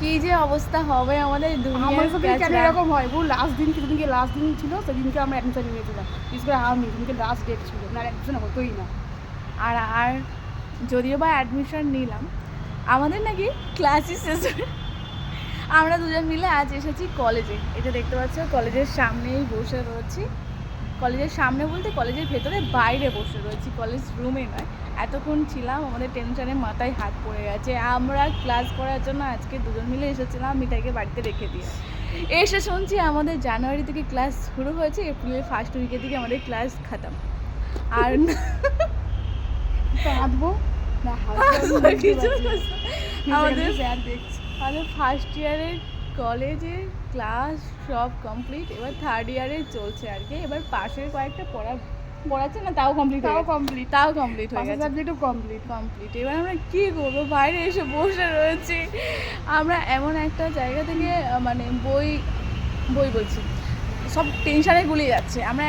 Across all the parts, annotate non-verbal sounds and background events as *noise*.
কি যে অবস্থা হবে আমাদের আমার সাথে কেন এরকম হয়? বল লাস্ট দিন যেদিনকে লাস্ট দিন ছিল? সেদিনকে আমরা অ্যাডমিশন নিয়েছিলাম করে আমি সেদিনকে লাস্ট ডেট ছিল? না অ্যাডমিশন হতোই না। আর আর যদিও বা অ্যাডমিশন নিলাম আমাদের নাকি ক্লাসই শেষ আমরা দুজন মিলে আজ এসেছি কলেজে এটা দেখতে পাচ্ছ কলেজের সামনেই বসে রয়েছি। কলেজের সামনে বলতে কলেজের ভেতরে বাইরে বসে রয়েছি। কলেজ রুমে নয় এতক্ষণ ছিলাম আমাদের টেনশনে মাথায় হাত পড়ে গেছে। আমরা ক্লাস করার জন্য আজকে দুজন মিলে এসেছিলাম মিঠাইকে বাড়িতে রেখে দিয়ে। এসে শুনছি আমাদের জানুয়ারি থেকে ক্লাস শুরু হয়েছে এপ্রিলের ফার্স্ট উইকের দিকে আমাদের ক্লাস খাতাম। আর *laughs* কাঁদবো? না *laughs* আমাদের আমাদের স্যার দেখছি। আমাদের ফার্স্ট ইয়ারের কলেজে ক্লাস সব কমপ্লিট এবার থার্ড ইয়ারে চলছে আর কি। এবার পাশের কয়েকটা পড়া পড়াচ্ছে না তাও কমপ্লিট তাও কমপ্লিট তাও কমপ্লিট হয়ে গেছে। সাবজেক্টও কমপ্লিট কমপ্লিট এবার আমরা কী করব? বাইরে এসে বসে রয়েছি। আমরা এমন একটা জায়গা থেকে মানে বই বই বলছি সব টেনশনে গুলিয়ে যাচ্ছে। আমরা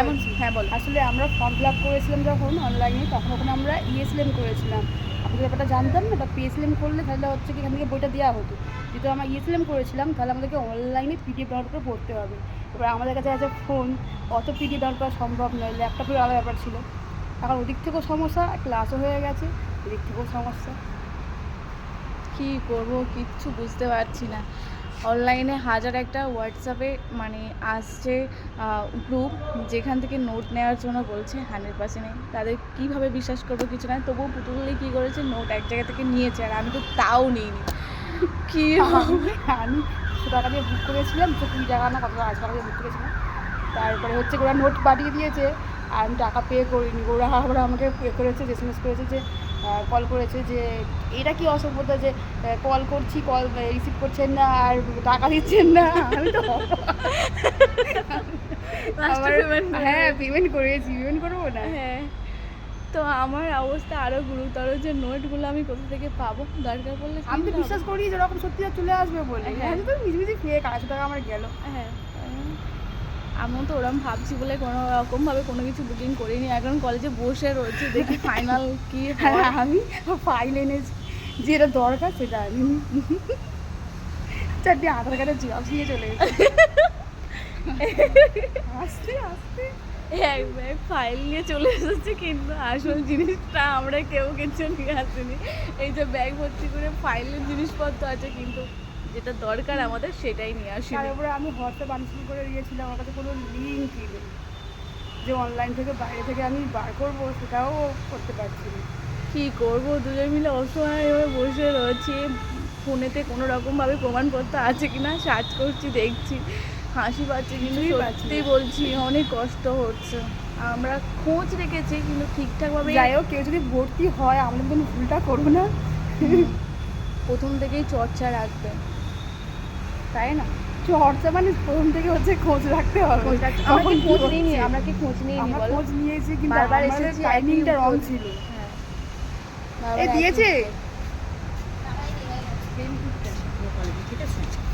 এমন হ্যাঁ বল। আসলে আমরা ফর্ম ফিল আপ করেছিলাম যখন অনলাইনে তখন ওখানে আমরা ইএসএলএম করেছিলাম। আপনাদের ব্যাপারটা জানতাম না এটা পিএসএলএম করলে তাহলে হচ্ছে কি এখান থেকে বইটা দেওয়া হতো। যেহেতু আমরা ইএসএলএম করেছিলাম তাহলে আমাদেরকে অনলাইনে পিডিএফ ডাউনলোড করে পড়তে হবে। এবার আমাদের কাছে আছে ফোন অত পিডিএফ ডাউনলোড করা সম্ভব নয় ল্যাপটপের আলাদা ব্যাপার ছিল। এখন ওদিক থেকেও সমস্যা ক্লাসও হয়ে গেছে এদিক থেকেও সমস্যা। কি করব কিচ্ছু বুঝতে পারছি না। অনলাইনে হাজার একটা হোয়াটসঅ্যাপে মানে আসছে গ্রুপ যেখান থেকে নোট নেওয়ার জন্য বলছে হান্ড্রেড পার্সেন্ট তাদের কীভাবে বিশ্বাস করব কিছু না তবুও পুতুলি কী করেছে নোট এক জায়গা থেকে নিয়েছে আর আমি তো তাও নিইনি। কী হবে? আমি দুশো টাকা দিয়ে বুক করেছিলাম তো কুড়ি টাকা না কত আশি টাকা দিয়ে বুক করেছিলাম। তারপরে হচ্ছে ওরা নোট পাঠিয়ে দিয়েছে আর আমি টাকা পে করিনি। ওরা আবার আমাকে পে করেছে এস করেছে যে কল করেছে যে এটা কি অসভ্যতা যে কল করছি কল রিসিভ করছেন না আর টাকা দিচ্ছেন না। আমি তো হ্যাঁ পেমেন্ট করেছি পেমেন্ট করব না? হ্যাঁ। তো আমার অবস্থা আরও গুরুতর যে নোটগুলো আমি কোথা থেকে পাবো? দরকার পড়লে আমি তো বিশ্বাস করি যে ওরকম সত্যি আর চলে আসবে বলে। হ্যাঁ। হ্যাঁ তো মিজি মিজি ফেক আড়াইশো টাকা আমার গেল। হ্যাঁ। আমিও তো ওরম ভাবছি বলে কোনো রকমভাবে কোনো কিছু বুকিং করিনি। এখন কলেজে বসে রয়েছে দেখি ফাইনাল কি হ্যাঁ আমি ফাইল এনেছি। যেটা দরকার সেটা আনিনি চারটি আধার কার্ডের জেরক্স নিয়ে চলে এসেছি। *laughs* আস্তে আস্তে। এক ব্যাগ ফাইল নিয়ে চলে এসেছে কিন্তু আসল জিনিসটা আমরা কেউ কিছু নিয়ে আসিনি। এই যে ব্যাগ ভর্তি করে ফাইলের জিনিসপত্র আছে কিন্তু যেটা দরকার আমাদের সেটাই নিয়ে আসিনি। তারপরে আমি হোয়াটসঅ্যাপ আনস্টল করে দিয়েছিলাম আমার কাছে কোনো লিঙ্ক নেই। যে অনলাইন থেকে বাইরে থেকে আমি বার করব সেটাও করতে পারছি না। কি করব দুজন মিলে অসহায় হয়ে বসে রয়েছি। ফোনেতে কোনো রকমভাবে প্রমাণপত্র আছে কিনা সার্চ করছি দেখছি। হাসি পাচ্ছে কিন্তু সত্যি বলছি অনেক কষ্ট হচ্ছে। আমরা খোঁজ রেখেছি কিন্তু ঠিকঠাকভাবে যাই হোক কেউ যদি ভর্তি হয় আমরা কোনো ভুলটা করব না। প্রথম থেকেই চর্চা রাখবে। তাই না? চর্চা মানে প্রথম থেকে হচ্ছে খোঁজ রাখতে হবে। আমরা কি খোঁজ নিইনি। আমরা কি খোঁজ নিইনি বলো? খোঁজ নিয়েছি কিন্তু বারবার এসেছি, টাইমিংটা রং ছিল। হ্যাঁ। এ দিয়েছে একই উত্তর।